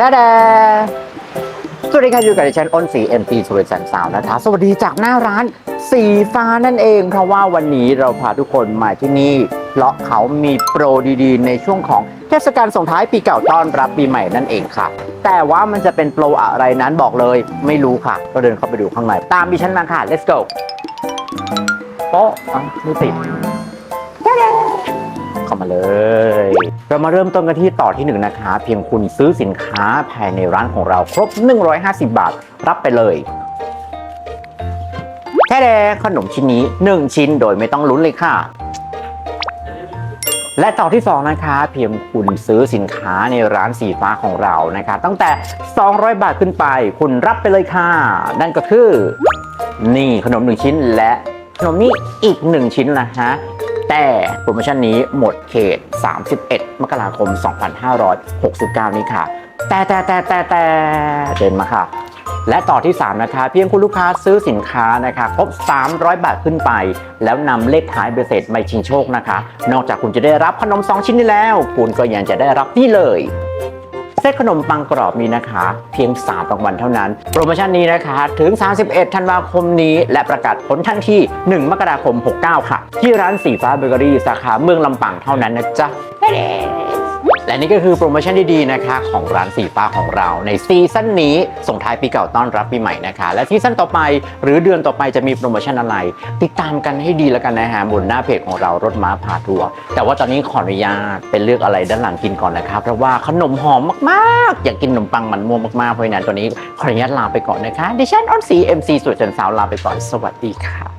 แท้แดสวัสดีครับอยู่กับดิฉันอ้นสีเอ็มตีสุริสันสาวนะคะ สวัสดีจากหน้าร้านสีฟ้านั่นเอง เพราะว่าวันนี้เราพาทุกคนมาที่นี่ เพราะเขามีโปรดีๆ ในช่วงของเทศกาลส่งท้ายปีเก่าต้อนรับปีใหม่นั่นเองค่ะ แต่ว่ามันจะเป็นโปรอะไรนั้นบอกเลย ไม่รู้ค่ะ ก็เดินเข้าไปดูข้างในตามดิฉันมาค่ะ let's go โป๊ะอะไม่ติด เข้ามาเลย เรามาเริ่มต้นกันที่ต่อที่หนึ่งนะคะ เพียงคุณซื้อสินค้าภายในร้านของเราครบ 150 บาท รับไปเลยแค่แดขนมชิ้นนี้ 1 ชิ้นโดยไม่ต้องลุ้นเลยค่ะ และต่อที่ 2 นะคะ เพียงคุณซื้อสินค้าในร้านสีฟ้าของเรานะคะ ตั้งแต่ 200 บาทขึ้นไป คุณรับไปเลยค่ะ นั่นก็คือ นี่ขนม 1 ชิ้นและขนมนี้อีก 1 ชิ้นนะฮะ แต่โปรโมชั่นนี้หมดเขต 31 มกราคม 2569 นี้ค่ะ แต่แต่แต่แต่แต่เดินมาค่ะ และต่อที่ 3 นะคะ เพียงคุณลูกค้าซื้อสินค้านะคะ ครบ 300 บาทขึ้นไป แล้วนำเลขท้ายเบอร์เสร็จมาชิงโชคนะคะ นอกจากคุณจะได้รับขนม 2 ชิ้นนี้แล้ว คุณก็ยังจะได้รับนี่เลย ตขนมปังกรอบนี้นะคะ เพียง 3 รางวัลเท่านั้น โปรโมชั่นนี้นะคะ ถึง 31 ธันวาคมนี้ และประกาศผลทันที1มกราคม 69 ค่ะ ที่ร้านสีฟ้าเบเกอรี่สาขาเมืองลำปางเท่านั้นนะจ๊ะ และนี่ก็คือโปรโมชั่นดีๆนะคะของร้านสีฟ้าของเราในซีซั่นนี้ส่งท้ายปีเก่าต้อนรับปีใหม่นะคะ และซีซั่นต่อไปหรือเดือนต่อไปจะมีโปรโมชั่นอะไร ติดตามกันให้ดีแล้วกันนะฮะบนหน้าเพจของเรารถม้าพาทัวร์แต่ว่าตอนนี้ขออนุญาตเป็นเลือกอะไรด้านหลังกินก่อนนะคะเพราะว่าขนมหอมมากๆ อยากกินขนมปังมันม่วงมากๆเพราะฉะนั้นตอนนี้ขออนุญาตลาไปก่อนนะคะดิฉันอ้อนสี MC สวยจันสาวลาไปก่อนสวัสดีค่ะ